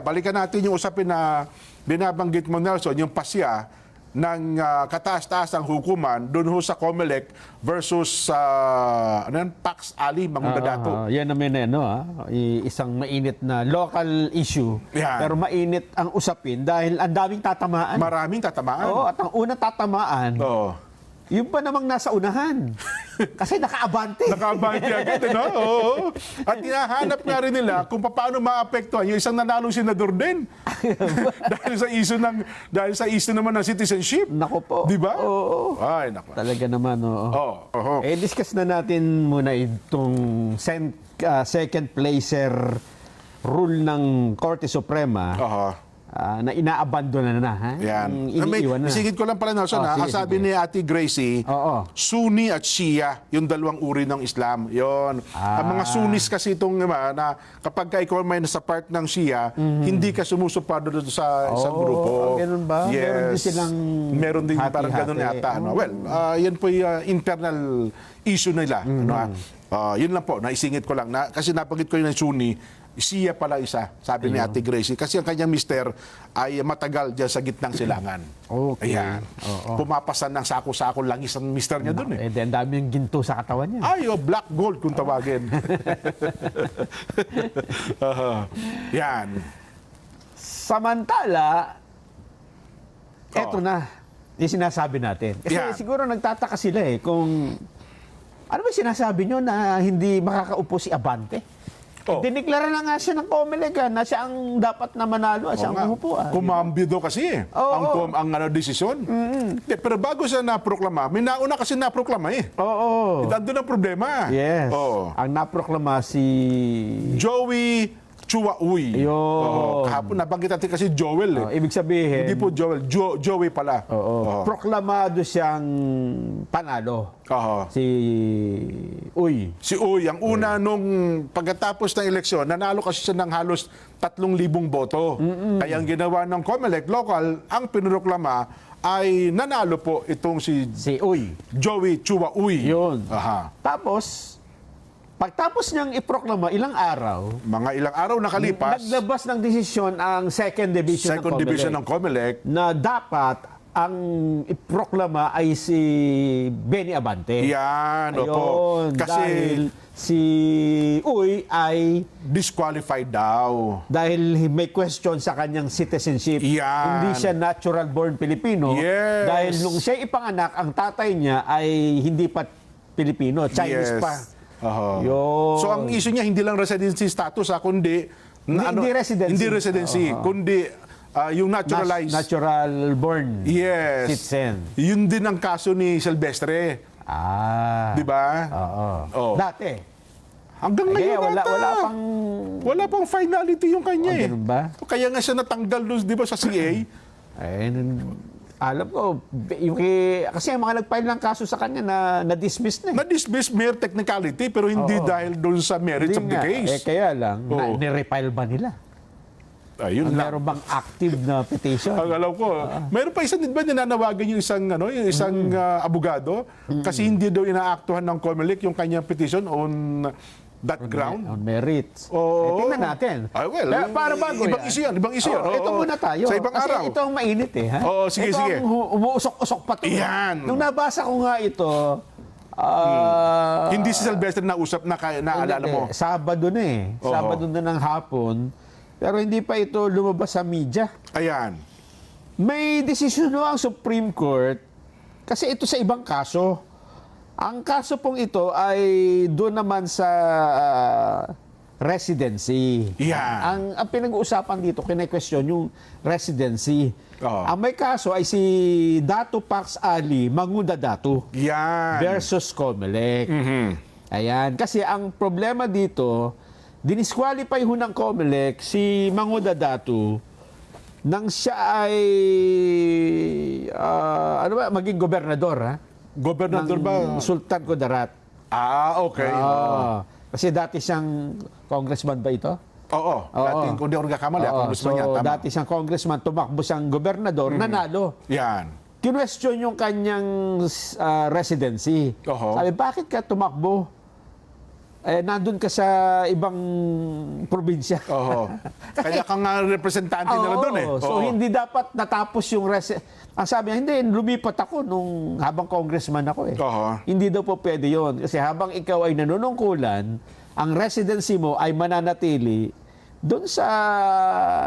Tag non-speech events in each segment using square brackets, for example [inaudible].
Balikan natin yung usapin na binabanggit mo Nelson, yung pasya ng ah, kataas-taas ang hukuman doon ho sa COMELEC versus sa ano yan, Pax Ali Mangudadato. Ah, yan naman eh, no, ah. I- isang mainit na local issue. Yan. Pero mainit ang usapin dahil ang daming tatamaan. Maraming tatamaan. Oo, at ang unang tatamaan, Oo. Yung pa namang nasa unahan. [laughs] Kasi nakaabante. Nakabante agad, eh, no? Oo. At hinahanap nga rin nila kung paano maapektuhan yung isang nanalong senador din. [laughs] dahil sa issue ng dahil sa issue naman ng citizenship. Nako po. Di ba? Oo. Ay, nako. Talaga naman, oo. Oo. Oo. Eh, discuss na natin muna itong sen- ah, second placer rule ng Korte Suprema Oo. Ah, na inaabandona na, ha? Yan. Yung Ah, may, iniiwan na. isingit ko lang pala, Nelson, Oh, ha? sige, Ang sabi sige. ni Ate Gracie, Oo. Sunni at Shia, yung dalawang uri ng Islam. Yon. Ah. Ang mga Sunnis kasi itong uh, na kapag ka ikaw may nasa part ng Shia, hindi ka sumusupado doon sa isang Oo, grupo. ah, ganun ba? Yes. Meron din silang Meron din parang hati-hati. ganun yata. Ano? Oo. Well, ah, yan po yung ah, internal issue nila. Ano, ah. Ah, yun lang po, naisingit ko lang. Na, kasi nabanggit ko yun ng Sunni, siya pala isa, sabi ni Ate Gracie. Kasi ang kanyang mister ay matagal dyan sa gitnang silangan. Okay. Ayan. Oo. Pumapasan ng sako-sako langis ang mister niya doon eh. Eh, then dami yung ginto sa katawan niya. Ay, oh, black gold kung tawagin. [laughs] Aha. Yan. Samantala, eto na, yung sinasabi natin. Kasi Yeah. siguro nagtataka sila eh kung ano ba sinasabi nyo na hindi makakaupo si Abante? Oh. Diniklara na nga siya ng COMELEC ah, na siya ang dapat na manalo, Oo siya ang ah. Kumambyo kasi eh. Oo, ang, kom- ang ano, desisyon. Hindi, Pero bago siya naproklama, may nauna kasi naproklama eh. Oo. Nandun ang problema. Yes. Oo. Ang naproklama si... Joey Chua Uy. Ayun. Oo. Kahapon nabanggit natin kasi Joel eh. Oh, ibig sabihin, Hindi po Joel, jo- Joey pala. oo, Oo. proklamado siyang panalo. Oo. Si Uy. Si Uy, ang una nung pagkatapos ng eleksyon, nanalo kasi siya ng halos 3,000 boto. Kaya ang ginawa ng COMELEC local, ang pinroklama ay nanalo po itong si Si Uy. Joey Chua Uy. Yun. Aha. Tapos, pagtapos niyang iproklama ilang araw, Mga ilang araw nakalipas, naglabas ng desisyon ang second division second ng COMELEC division ng COMELEC, na dapat ang iproklama ay si Benny Abante. yan, opo. Ayun, Kasi dahil si Uy ay disqualified daw. dahil may question sa kanyang citizenship. Yan. Hindi siya natural born Filipino. Yes. Dahil nung siya ipanganak, ang tatay niya ay hindi pa Pilipino, Chinese Yes. pa. Yun. So ang issue niya hindi lang residency status ha, kundi Hindi- hindi residency. Hindi residency, kundi ah, yung Nas- naturalized. natural born yes. citizen. Yun din ang kaso ni Silvestre, Ah. 'di ba? Oo. Oh. Dati. Hanggang ngayon wala, ata. wala pang... wala pang finality yung kanya Oh, eh. ba? Kaya nga siya natanggal doon, 'di ba sa CA? Eh, nun- alam ko, yung kay, kasi ang mga nag-file ng kaso sa kanya na na-dismiss na. eh. Na-dismiss mere technicality pero hindi Oo. dahil doon sa merits Hindi of the nga. case. Eh, kaya lang, na, Oo. nirefile ba nila? Ayun lang. Meron bang active na petition? Ang alam ko, meron pa isang, di ba, ninanawagan yung isang, ano, yung isang ah, abogado kasi hindi daw inaaktuhan ng COMELEC yung kanyang petition on that ground. On merits. Oo. Eh, tingnan natin. Ay, well, Pero para bago ibang yan. yan, ibang issue yan. Oo, Oo, ito oo. muna tayo. Sa ibang Kasi araw. ito ang mainit eh. Ha? Oo, sige, ito sige. ang hu- umuusok-usok pa to. Yan. Nung nabasa ko nga ito, ah, Hindi si Sylvester na usap na kaya naalala Hindi, mo. eh, Sabado na eh. Oo. Sabado na ng hapon. Pero hindi pa ito lumabas sa media. Ayan. May desisyon no ang Supreme Court kasi ito sa ibang kaso. Ang kaso pong ito ay doon naman sa ah, residency. Yan. Ang, ang pinag-uusapan dito, kine-question yung residency. Oo. Ang may kaso ay si Dato Pax Ali Mangunda Dato Yan. versus Comelec. Mhm. Ayan. Kasi ang problema dito, dinisqualify ho ng COMELEC si Manguda Datu nang siya ay ah, ano ba, maging gobernador ha? Gobernador ng ba? Sultan Kudarat. Ah, okay. Ah, kasi dati siyang congressman ba ito? Oo. Oo. Dating, kung di ako nagkakamali, Oo, congressman so yan. Tama. dati siyang congressman, tumakbo siyang gobernador, nanalo. Yan. Kinwestiyon yung kanyang ah, residency. Oho. Sabi, bakit ka tumakbo? Eh, nandun ka sa ibang probinsya. Oo. [laughs] Kaya ka nga representante nila Oo, doon eh. So Oo. hindi dapat natapos yung resi- Ang sabi niya, hindi, lumipat ako nung habang congressman ako eh. Oo. Hindi daw po pwede yun. Kasi habang ikaw ay nanunungkulan, ang residency mo ay mananatili doon sa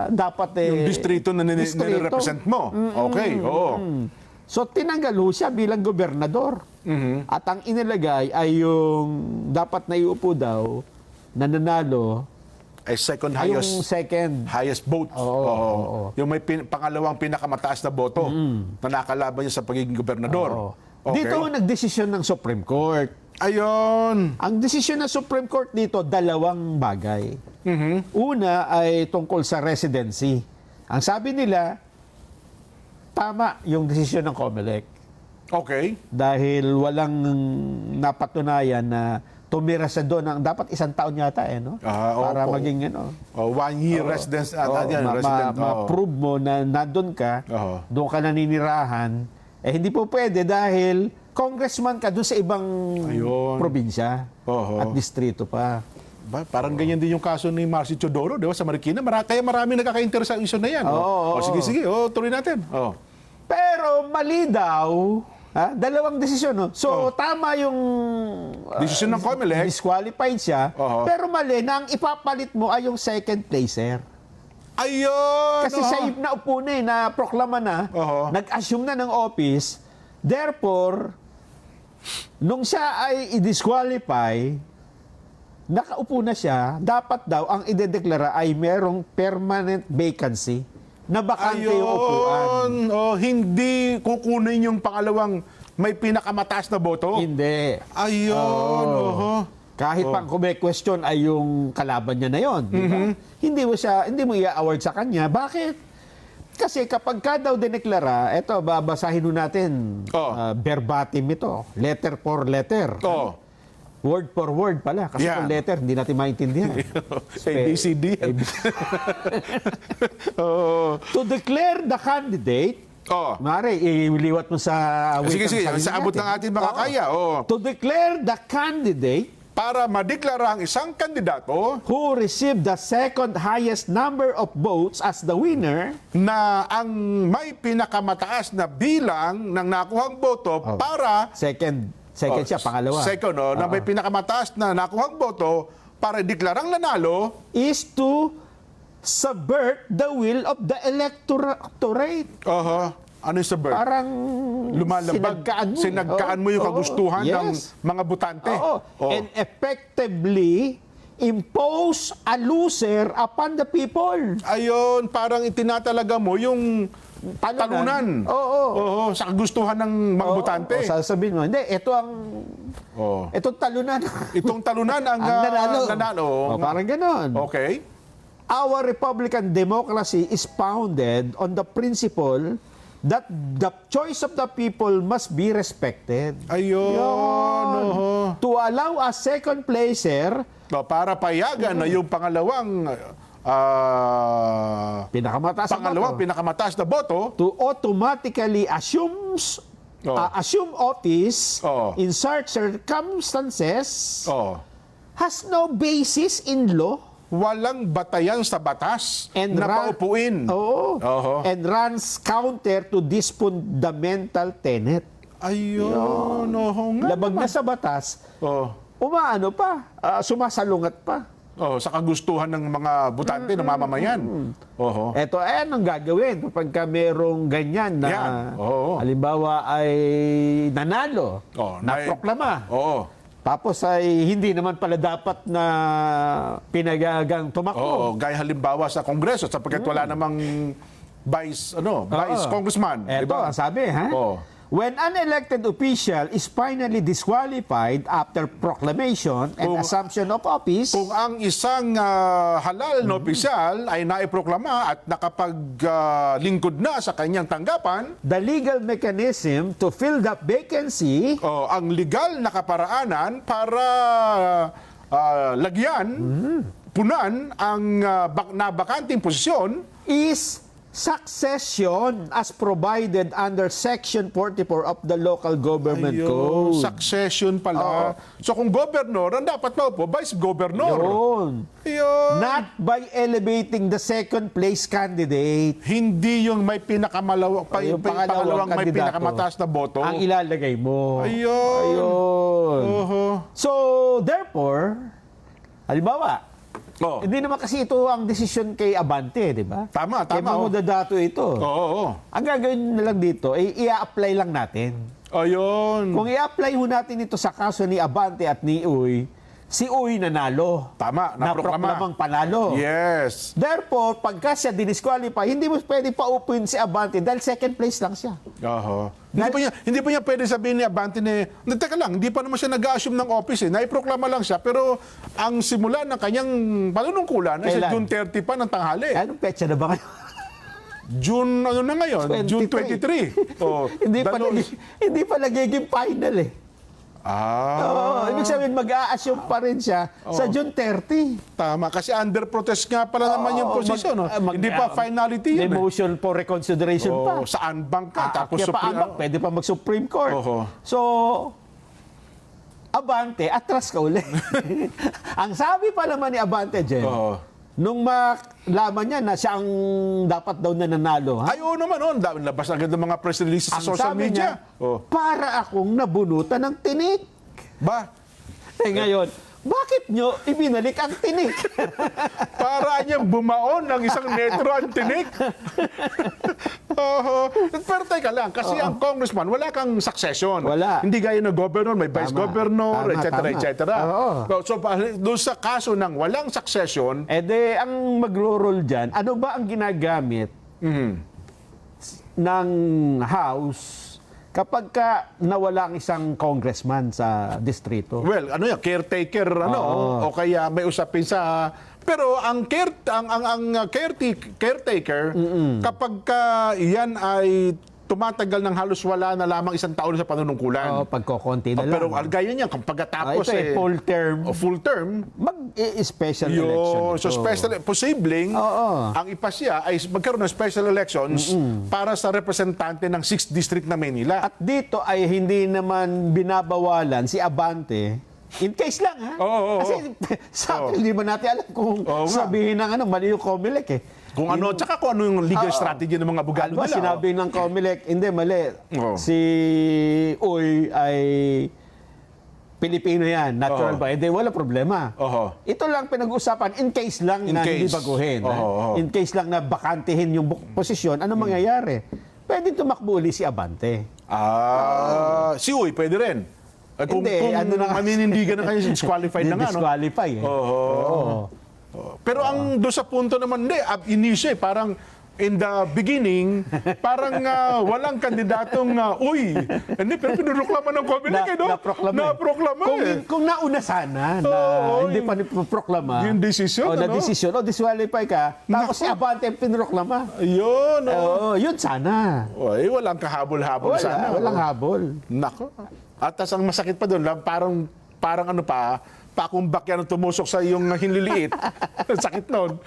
dapat eh... Yung distrito na nini- distrito. nire-represent mo. Okay, oo. So tinanggal ho siya bilang gobernador. Mm-hmm. At ang inilagay ay yung dapat na iupo daw na nanalo Ay second ay yung highest second. highest vote. Oo, oo, oo. Yung may pin- pangalawang pinakamataas na boto na nakalaban niya sa pagiging gobernador. Oo. Okay. Dito ho nagdesisyon ng Supreme Court. Ayun. Ang desisyon ng Supreme Court dito, dalawang bagay. Mhm. Una ay tungkol sa residency. Ang sabi nila, tama yung desisyon ng COMELEC Okay. dahil walang napatunayan na tumira sa doon ng dapat isang taon yata eh no Ah, para opo. maging ano Oh, one year residence at Oo, yan, ma- resident. ma- oo. ma-prove mo na nandun ka, Oo. doon ka naninirahan, eh hindi po pwede dahil congressman ka doon sa ibang Ayun. probinsya Oo. at distrito pa. Ba, parang ganyan din yung kaso ni Marcy Chodoro, di ba, sa Marikina. Mara, kaya marami nagkaka-interest sa issue na yan. Oo, oh. oo, sige, sige. Oh, tuloy natin. Oh. Pero mali daw, ha? dalawang desisyon. No? So, Oh. tama yung uh, Desisyon ng COMELEC. disqualified siya, Oo. pero mali na ang ipapalit mo ay yung second placer. Ayun! Kasi oh. siya yung naupo na eh, na proklama na, Oo. nag-assume na ng office, therefore, nung siya ay i-disqualify, nakaupo na siya, dapat daw ang idedeklara ay merong permanent vacancy na bakante yung upuan. Ayun! Oh, hindi kukunin yung pangalawang may pinakamataas na boto. Hindi. Ayun! oho. Kahit pang kung may question ay yung kalaban niya na yon, di ba? Hindi mo siya, hindi mo i-award sa kanya. Bakit? Kasi kapag ka daw dineklara, eto, babasahin nun natin, Oh. ah, verbatim ito, letter for letter. Oh. Word for word pala. Kasi Yeah. kung letter, hindi natin maintindihan. [laughs] ABCD. [laughs] Oo. to declare the candidate, Oh. Mare, iliwat mo sa Sige, wait sige. sarili Sa abot ng ating makakaya. Oh. To declare the candidate Para madeklara ang isang kandidato who received the second highest number of votes as the winner na ang may pinakamataas na bilang ng nakuhang boto para second second siya pangalawa Second, oh, na may pinakamataas na nakuhang boto para deklarang nanalo. is to subvert the will of the electorate Oho. Ano yung sabert? parang Lumalabag. sinagkaan mo, Sinagkaan mo yung oo, kagustuhan ng yes. mga butante. Oo. Oh. and effectively impose a loser upon the people Ayun, parang itinatalaga mo yung Talunan. talunan. Oo. Oo, sa kagustuhan ng mga butante. O, sasabihin mo, hindi, ito ang Oo. itong talunan. Itong talunan ang, [laughs] ang ah, nanalo. nanalo. O, parang ganon. Okay. Our Republican democracy is founded on the principle that the choice of the people must be respected. Ayun. Yun. oho. To allow a second placer, No, para payagan na yung pangalawang ah, pinakamataas ang pangalawang boto, pinakamataas na boto. to automatically assumes Oh. uh, assume office Oh. in such circumstances Oh, has no basis in law walang batayan sa batas and na run- paupuin. Oo. Oho. and runs counter to this fundamental tenet. Ayun, oho nga. Labag na sa batas, Oh. umaano pa, ah, sumasalungat pa. Oh, sa kagustuhan ng mga butante ng mamamayan. Oho. Eto, eh, anong gagawin kapag ka merong ganyan na Yan, oo. halimbawa ay nanalo, Oh, may- naproklama, Oo. tapos ay hindi naman pala dapat na pinagagang Oo, tumakbo. gaya halimbawa sa Kongreso sapagkat wala namang vice ano, vice Oo. congressman, di Eto, ba? ang sabi, ha? Oo. When an elected official is finally disqualified after proclamation and Kung- assumption of office, Kung ang isang ah, halal na opisyal ay naiproklama at nakapaglingkod na sa kanyang tanggapan, the legal mechanism to fill that vacancy oh, ang legal na kaparaanan para ah, lagyan, punan ang uh, bak- nabakanting posisyon is succession as provided under Section 44 of the Local Government Ayun, Code. succession pala. So kung governor, ang dapat maupo, vice governor. Yun. Ayun. Not by elevating the second place candidate. Hindi yung may pinakamalawak, pa, Yung pa- pangalawang pangalawang may pinakamataas na boto. Ang ilalagay mo. Ayun. Ayun. Oho. So, therefore, halimbawa, Oh. hindi naman kasi ito ang desisyon kay Abante, di ba? Tama, tama, oh. Dato ito. Oo, oo. Ang gagawin na lang dito, ay i-apply lang natin. Ayun. Kung i-apply ho natin ito sa kaso ni Abante at ni Uy, si Uy nanalo. Tama, naproklama. Naproklamang panalo. Yes. Therefore, pagka siya dinisqualify, hindi mo pwede paupuin si Abante dahil second place lang siya. Oho. Hindi pa niya, hindi pa niya pwede sabihin ni Abante "Hindi, teka lang, hindi pa naman siya nag-assume ng office eh. Naiproklama lang siya, pero ang simula ng kanyang panunungkulan ay sa? June 30 pa ng tanghali. Anong petsa na ba kayo? June, ano na ngayon? June 23. 23. Oh, hindi, pa dalo- nagi- hindi pa nagiging final eh. Ah, Oo, ibig sabihin mag-a-assume pa rin siya sa June 30. tama. Kasi under protest nga pala naman yung Oo, posisyon. no? mag- ah, mag- hindi pa finality May yun. eh. motion for reconsideration pa. Oh, saan bank ka? Tapos Aakyat pa Supreme- ambak, pwede pa mag-Supreme Court. Oho. So, Abante, atras ka uli. [laughs] ang sabi pa naman ni Abante, Jen, Oho. Nung malaman niya na siya ang dapat daw na nanalo, ha? Ay, oo naman, oh. Da- labas agad ng mga press releases sa ang social sabi media. niya, oh. para akong nabunutan ng tinik. Ba, Eh ngayon, bakit nyo ibinalik ang tinik? [laughs] para niyang bumaon ng isang netro ang tinik. [laughs] Oo. [laughs] Pero teka lang, kasi ang congressman, wala kang succession. Wala. Hindi gaya ng governor, may vice Tama. governor, Tama, etc. tama. etc. Oo. So, so, pa- doon sa kaso ng walang succession, eh de, ang magro-roll dyan, ano ba ang ginagamit mhm, ng House kapag ka nawala ang isang congressman sa distrito? well, ano yan, caretaker, ano, Oo. o kaya may usapin sa... Pero ang care ang ang, ang caretaker, caretaker kapag ka yan ay tumatagal ng halos wala na lamang isang taon sa panunungkulan. Oh, pagkokonti na Oh, pero lang. al- gaya niya, kung pagkatapos ito eh, eh, full term. oh, full term, Mag-special election. yun. So ito. special, posibleng, Oo. ang ipasya ay magkaroon ng special elections para sa representante ng 6th District na Manila. At dito ay hindi naman binabawalan si Abante. In case lang, ha? Oo, oo, Kasi [laughs] sa akin, hindi ba natin alam kung Oo nga. sabihin ng ano, mali yung Comelec eh. kung ano, tsaka kung ano yung legal Oo. strategy ng mga abogado Alba, nila. sinabi ng Comelec, hindi, mali. Oo. Si Uy ay Pilipino yan, natural Oo. ba? Hindi, wala problema. Oho. Ito lang pinag-usapan, in case lang In na hindi case. baguhin. ha? Oo, oo. In case lang na bakantihin yung bu- posisyon, ano mangyayari? Pwede tumakbo uli si Abante. Ah, si Uy, pwede rin. Eh, kung, Hindi, kung ano na nga- maninindigan na kayo, disqualified na nga. No? Disqualify eh. Oo. Oo. Oh, Pero ang doon sa punto naman, hindi, ab initio eh, parang in the beginning, parang ah, walang kandidatong, ah, uy, hindi, pero pinuruklama ng Comelec, eh, no? naproklama. eh. Naproklama kung, eh. kung nauna sana na Oo, hindi pa niproklama. yung desisyon, O, na ano? desisyon. O, disqualify ka. Tapos Naku. si Abante ang pinroklama. Ayun, oh. Oo, yun sana. Uy, walang kahabol-habol Wala, sana. walang oh. habol. Nako. At tas ang masakit pa doon, lang, parang, parang ano pa, pakumbak yan ang tumusok sa iyong hinliliit. [laughs] ang sakit noon.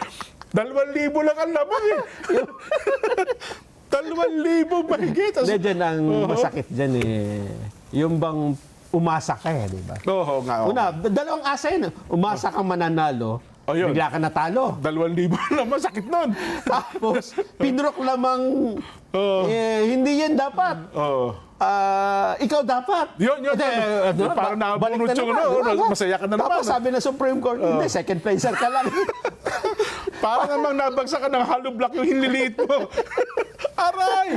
Dalawang libo lang ang lamang eh. [laughs] Dalawang libo mahigit. Hindi, dyan ang Oo. masakit dyan eh. Yung bang umasa ka eh, di ba? Oo nga. Una, dalawang asa yun. Umasa kang mananalo, Oh, yun. bigla ka natalo. Dalawang libo [laughs] lang, masakit noon. Tapos, pinrok lamang, Oo. eh, hindi yan dapat. Oo. Ah, ikaw dapat. Yun, yun, yun. ano, parang ba- nabunot balik na yung naman, ano, di ba? masaya ka na naman. Tapos sabi ng Supreme Court, hindi, second placer ka lang. [laughs] Parang namang nabagsak ka ng hollow block yung hinliliit mo. [laughs] Aray!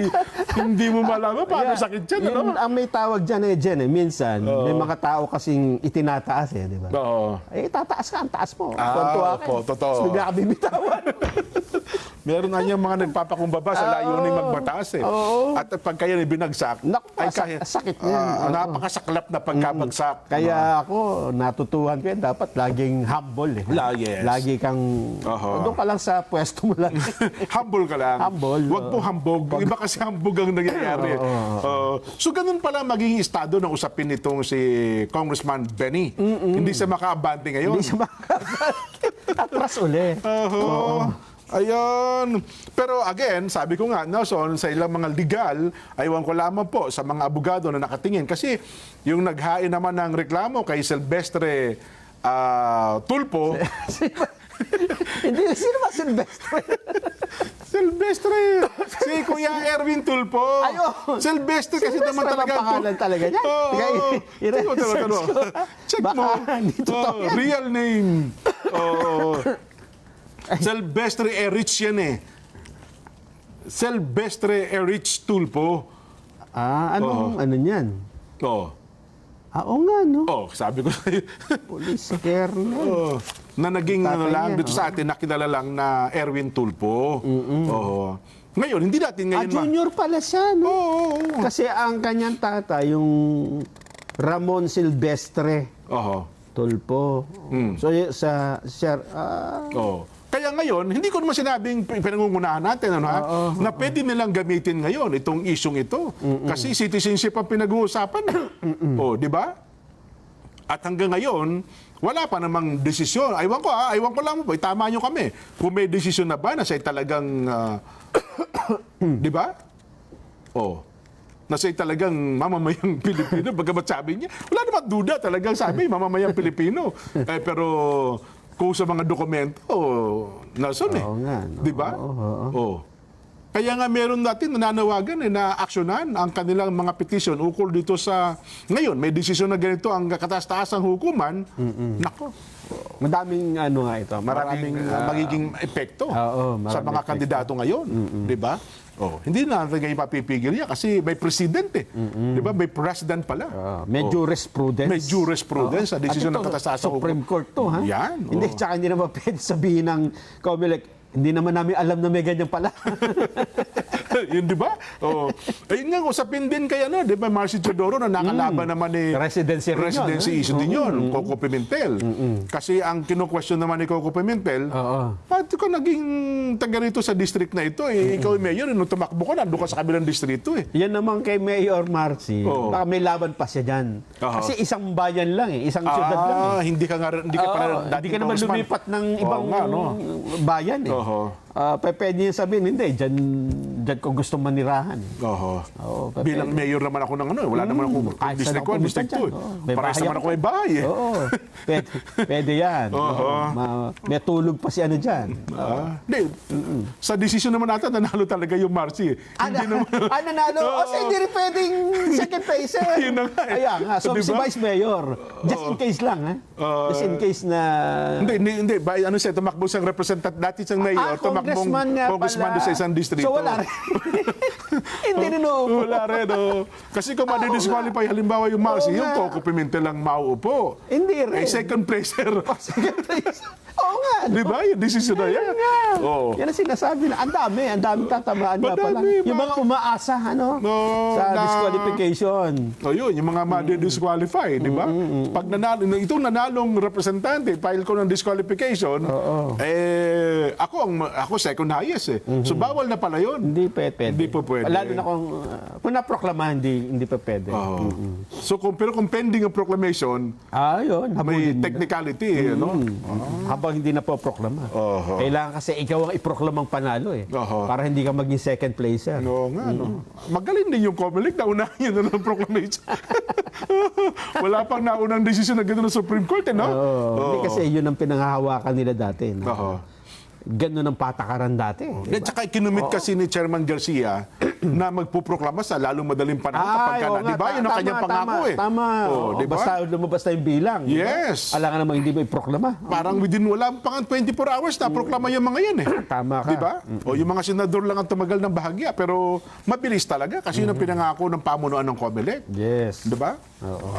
Hindi mo malaman paano Yeah. sakit yan, Yun, ano? ang may tawag dyan eh, Jen, eh, minsan, may mga tao kasing itinataas eh, di ba? Oo. Eh, tataas ka, ang taas mo. Ah, Tuwan-tuwa ka totoo. Tapos bigla ka bimitawan. [laughs] Meron nga niyang mga nagpapakumbaba sa layuning magmataas eh. Oo. At pag kayo binagsak, Naku, sak- sakit niyan. ah, Oo. napakasaklap na pagkabagsak. Kaya ako, natutuhan ko yan, dapat laging humble eh. La- yes. Lagi kang, Oho. doon ka lang sa pwesto mo lang. [laughs] humble ka lang. Humble, Huwag po hambog. Iba kasi hambog ang nangyayari. [laughs] Oo. so ganun pala magiging estado ng usapin nitong si Congressman Benny. Hindi siya makaabante ngayon. Hindi siya makakabante. [laughs] Atras uli. Oho. Ayun. Pero again, sabi ko nga, Nelson, sa ilang mga legal, aywan ko lamang po sa mga abogado na nakatingin. Kasi yung naghain naman ng reklamo kay Silvestre ah, Tulpo, [laughs] Hindi, sino ba Silvestre? [laughs] Silvestre, si Kuya Erwin Tulpo. Ayun. Silvestre kasi Silvestre naman talaga. pangalan talaga niya? Oo. Mo, i-research ko. Check Baka mo. Oo, yan. real name. Oo. [laughs] [laughs] Silvestre Erich yan eh. Silvestre Erich Tulpo. Ah, anong, ano niyan? Oo. Ah, oo nga, no? Oh, sabi ko sa'yo. [laughs] Police kernel. Oo. na naging ano lang, niya, dito sa atin, nakilala lang na Erwin Tulpo. Oo. Ngayon, hindi natin Ah, ngayon ma- junior pala siya, no? Oo, oo, oo. Kasi ang kanyang tata, yung Ramon Silvestre Oo. Tulpo. Hmm. So, y- sa, siya, ah, Oo. Kaya ngayon, hindi ko naman sinabing pinangungunahan natin ano, ha? na pwede nilang gamitin ngayon itong isyong ito. Kasi citizenship ang pinag-uusapan. o, di ba? At hanggang ngayon, wala pa namang desisyon. Aywan ko ha, aywan ko lang po, tama nyo kami. Kung may desisyon na ba na siya talagang, ah, [coughs] di ba? Oh. Na siya talagang mamamayang [laughs] Pilipino. Bagamat sabi niya, wala naman duda talagang sabi, [laughs] mamamayang Pilipino. eh, pero kung sa mga dokumento, Nelson eh. Oo nga, no? Di ba? Oo, oo. Oh. Kaya nga meron natin nananawagan eh, na aksyonan ang kanilang mga petition ukol dito sa... Ngayon, may desisyon na ganito ang kataas-taasang hukuman. Nako, madaming ano nga ito. maraming Maraming, uh, magiging epekto Oo, sa maraming mga epekto. kandidato ngayon. Di ba? Oh, hindi na natin ngayon mapipigil yan kasi may president eh. Di ba? May president pala. ah, may jurisprudence. May jurisprudence sa desisyon ng ito, kataas-taasang Supreme Court to, ha? Yan, Hindi, oo. tsaka hindi naman [laughs] pwede sabihin ng Comelec, hindi naman namin alam na may ganyan pala. [laughs] [laughs] Yun, di ba? Oh. Ayun nga, usapin din kay ano, di ba, Marcy Teodoro na nakalaban naman ni... Residency rin yun, Residency ha? issue din yun, Coco Pimentel. Kasi ang kino-question naman ni Coco Pimentel, Oo. At ko naging taga rito sa district na ito, eh, ikaw yung mayor, eh, nung tumakbo ka, nandun ka sa kabilang distrito eh. Yan naman kay Mayor Marcy, Oo. baka may laban pa siya dyan. Oo. Kasi isang bayan lang eh, isang syudad lang eh. Ah, hindi ka nga, hindi ka pala Oo, dating hindi ka naman congressman. lumipat ng ibang Oo nga, no? bayan eh. Oo. Ah, pe- pwede niya sabihin, hindi, dyan, dyan ko gusto manirahan. Oho. Oo, pe- Bilang mayor naman ako ng ano, eh, wala naman ako Hmm, kahit district saan ako 1, district pumunta 2. dyan, oo. May Parehas naman ako. may bahay eh. Oo, pwede, pwede yan. [laughs] Oo. Ma- may tulog pa si ano dyan. Ah, Hindi, sa desisyon naman natin, nanalo talaga yung Marcy. Ah, Hindi naman, [laughs] ah, nanalo? [laughs] O, so hindi rin pwedeng second place eh. Yun na nga. Ayan nga. So, si? Vice Mayor, just in case lang, eh. Ah. just in case na... hindi, hindi, hindi. Ba, ano siya, tumakbo siyang representant, dati siyang mayor, Ah, tumakbong congressman doon sa isang distrito. So, wala rin. [laughs] hindi rin uupo. Wala rin, oh. Kasi kung madidisqualify, halimbawa yung Marcy, Oo yung. Coco Pimentel lang mauupo. Hindi rin. Eh, second placer. Second place. Oo nga. no? Di ba? Yung decision na yan. Oo. Yan ang sinasabi na. Ang dami, ang dami tatamaan nga pala. Yung mga umaasa, ano? No, sa na- disqualification. O yun, yung mga madidisqualify, di ba? Pag nanalo, itong nanalong representante, file ko ng disqualification, eh, ako, ang, ako second highest eh. So, bawal na pala yun. Hindi pwede. pwede. Hindi po pwede. Lalo na kung, uh, kung naproklamahan, hindi, hindi pa pwede. Oo. So, kung, pero kung pending ang proclamation, Ah, yun. may technicality, eh, no? Habang hindi na po proklama. Oho. Kailangan kasi ikaw ang iproklamang panalo eh. Oho. Para hindi ka maging second placer. No, nga, no. Magaling din yung Comelec na unahin yun na ng proclamation. [laughs] Wala pang naunang desisyon na gano'n ng Supreme Court, eh, no? Oo. Hindi kasi yun ang pinanghahawakan nila dati. No? Oo. Ganun ang patakaran dati. At saka kinumit kasi ni Chairman Garcia [clears throat] na magpuproklama sa lalong madaling panahon kapag ka oo na. Di nga, ba? ta- Yun ang kanyang pangako tama, eh. Tama. Oh, Oo, di ba? Basta lumabas na yung bilang. Yes. Alangan naman hindi mo iproklama. Parang within wala pang 24 hours na proklama yung mga yan eh. [clears throat] Tama ka. Di ba? O yung mga senador lang ang tumagal ng bahagya pero mabilis talaga kasi yun ang pinangako ng pamunuan ng COMELEC. Yes. Di ba? Oo.